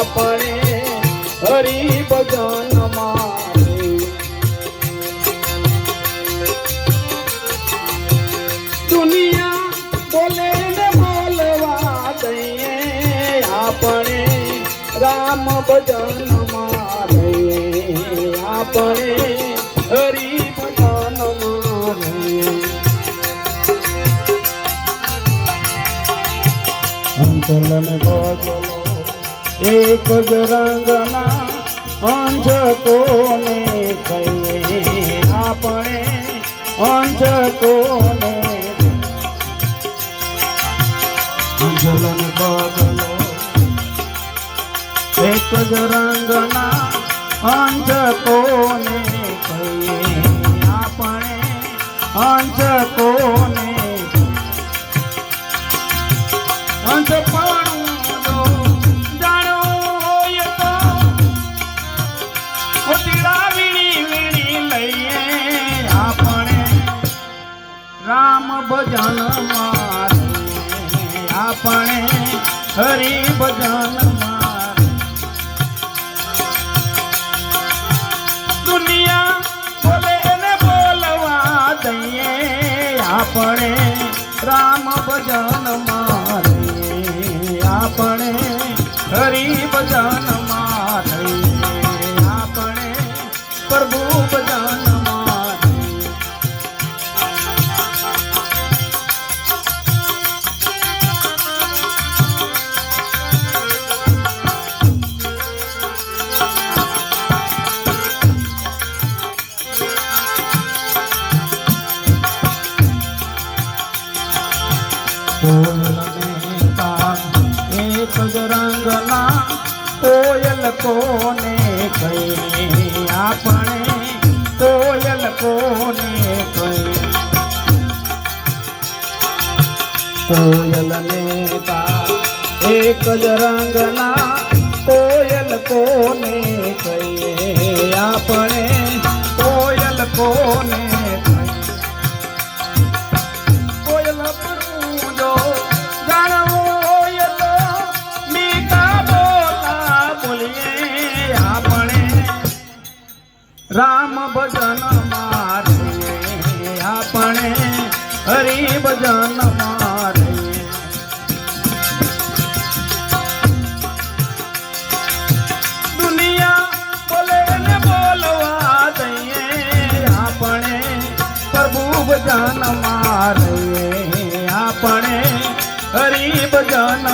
આપણે હરી ભજન મારે દુનિયા બોલે ને બોલવા દઈએ આપણે રામ ભજન મારે આપણે હરી ભજન મારે અંચલન ભજનો એક જ રંગના અંજકોને કહીએ આપણે અંજકોને અંજલન બદલો. એક જ રંગના અંજકોને કહીએ આપણે અંશ કોને આપણે હરિ ભજન દુનિયા બોલે ને બોલવા આપણે રામ ભજન મારે. આપણે હરિ ભજન મારે. આપણે પ્રભુ ભજન એક જ રંગના કોયલ કોને કહીએ આપણે? કોયલ કોને કહી કોયલ ને એક જ રંગના કોયલ રામ ભજન મારે, આપણે હરિ ભજન મારે. દુનિયા બોલે ને બોલવા દઈએ, આપણે પ્રભુ ભજન મારે, આપણે હરિ ભજન